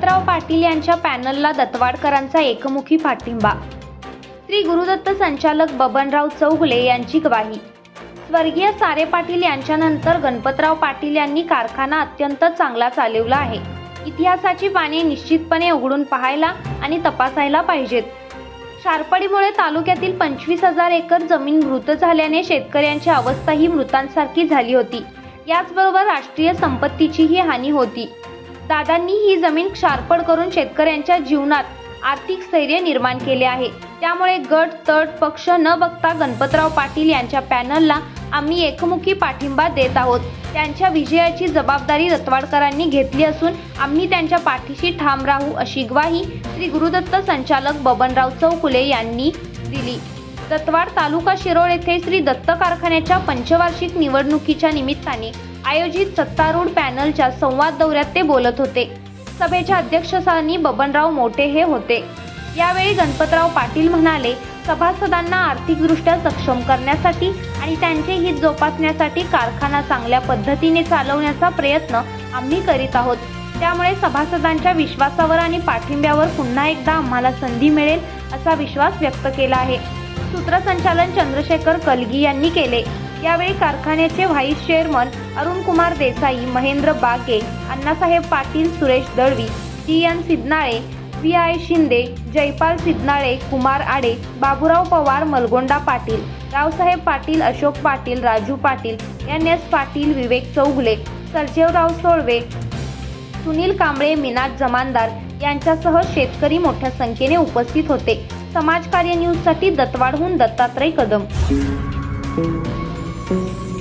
पाटील यांच्या पॅनलला दत्तवाडकरांचा एकमुखी पाठिंबा. श्री गुरुदत्त संचालक बबनराव चौगुले यांची ग्वाही. स्वर्गीय सारे पाटील यांच्यानंतर गणपतराव पाटील यांनी कारखाना अत्यंत चांगला चालवला आहे. इतिहासाची पाने निश्चितपणे उघडून पाहायला आणि तपासायला पाहिजेत. शारपडीमुळे तालुक्यातील पंचवीस हजार एकर जमीन मृत झाल्याने शेतकऱ्यांची अवस्था ही मृतांसारखी झाली होती. याचबरोबर राष्ट्रीय संपत्तीचीही हानी होती. दादांनी ही जमीन क्षारपड करून शेतकऱ्यांच्या जीवनात आर्थिक स्थैर्य निर्माण केले आहे. त्यामुळे गट तट पक्ष न बघता गणपतराव पाटील यांच्या पॅनलला आम्ही एकमुखी पाठिंबा देत आहोत. त्यांच्या विजयाची जबाबदारी रतवाडकरांनी घेतली असून आम्ही त्यांच्या पाठीशी ठाम राहू अशी ग्वाही श्री गुरुदत्त संचालक बबनराव चौकुले यांनी दिली. दत्तवाड तालुका शिरोळ येथे श्री दत्त कारखान्याच्या पंचवार्षिक निवडणुकीच्या निमित्ताने आयोजित सत्तारूढ पॅनलच्या संवाद दौऱ्यात ते बोलत होते. सभेच्या अध्यक्षस्थानी बबनराव मोठे हे होते. यावेळी गणपतराव पाटील म्हणाले सभासदांना आर्थिकदृष्ट्या सक्षम करण्यासाठी आणि त्यांचे हित जोपासण्यासाठी कारखाना चांगल्या पद्धतीने चालवण्याचा प्रयत्न आम्ही करीत आहोत. त्यामुळे सभासदांच्या विश्वासावर आणि पाठिंब्यावर पुन्हा एकदा आम्हाला संधी मिळेल असा विश्वास व्यक्त केला आहे. सूत्रसंचालन चंद्रशेखर कलगी यांनी केले. यावेळी कारखान्याचे vice chairman Arun Kumar Desai Mahendra Bage Annasaheb Patil Suresh Dalvi T N Siddhanale V I Shinde Jaypal Siddhanale Kumar Ade Baburao Pawar Malgonda Patil Raosaheb Patil Ashok Patil Raju Patil N S Patil Vivek Chougule Sarjerao Solve Sunil Kamble Minaj Jamadar यांच्यासह शेतकरी मोठ्या संख्येने उपस्थित होते. समाजकार्य न्यूजसाठी दत्तवाडहून Dattatray Kadam. Thank you.